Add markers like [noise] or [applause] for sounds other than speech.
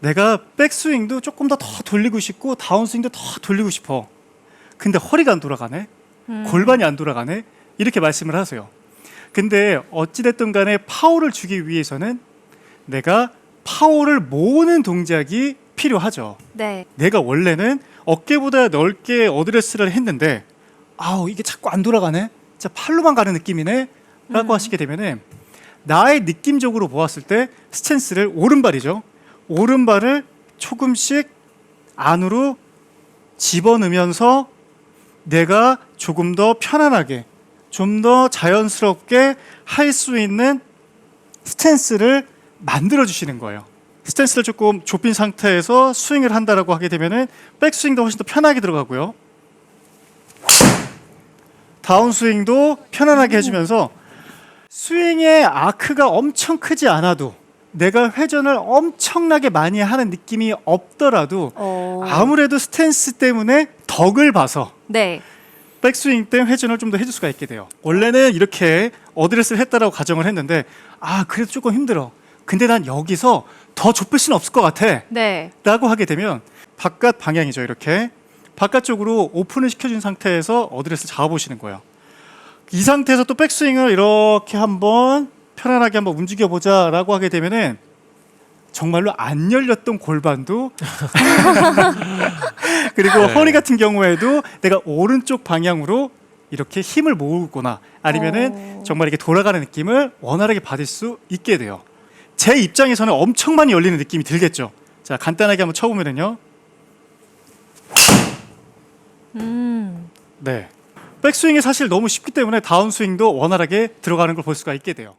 내가 백스윙도 조금 더 더 돌리고 싶고 다운스윙도 더 돌리고 싶어. 근데 허리가 안 돌아가네. 음. 골반이 안 돌아가네. 이렇게 말씀을 하세요. 근데 어찌됐든 간에 파워를 주기 위해서는 내가 파워를 모으는 동작이 필요하죠. 네. 내가 원래는 어깨보다 넓게 어드레스를 했는데 아우 이게 자꾸 안 돌아가네. 진짜 팔로만 가는 느낌이네. 라고 음. 하시게 되면은 나의 느낌적으로 보았을 때 스탠스를 오른발이죠. 오른발을 조금씩 안으로 집어넣으면서 내가 조금 더 편안하게 좀 더 자연스럽게 할 수 있는 스탠스를 만들어 주시는 거예요. 스탠스를 조금 좁힌 상태에서 스윙을 한다라고 하게 되면은 백스윙도 훨씬 더 편하게 들어가고요. 다운 스윙도 편안하게 해주면서 스윙의 아크가 엄청 크지 않아도 내가 회전을 엄청나게 많이 하는 느낌이 없더라도 어. 아무래도 스탠스 때문에 덕을 봐서 네. 백스윙 때 회전을 좀 더 해줄 수가 있게 돼요. 원래는 이렇게 어드레스를 했다라고 가정을 했는데 아 그래도 조금 힘들어. 근데 난 여기서 더 좁힐 수는 없을 것 같아. 네. 라고 하게 되면 바깥 방향이죠 이렇게 바깥쪽으로 오픈을 시켜준 상태에서 어드레스 잡아보시는 거예요 이 상태에서 또 백스윙을 이렇게 한번 편안하게 한번 움직여 보자 라고 하게 되면은 정말로 안 열렸던 골반도 [laughs] 그리고 네. 허리 같은 경우에도 내가 오른쪽 방향으로 이렇게 힘을 모으거나 아니면은 어. 정말 이렇게 돌아가는 느낌을 원활하게 받을 수 있게 돼요. 제 입장에서는 엄청 많이 열리는 느낌이 들겠죠. 자, 간단하게 한번 쳐보면은요. 음. 네. 백스윙이 사실 너무 쉽기 때문에 다운스윙도 원활하게 들어가는 걸 볼 수가 있게 돼요.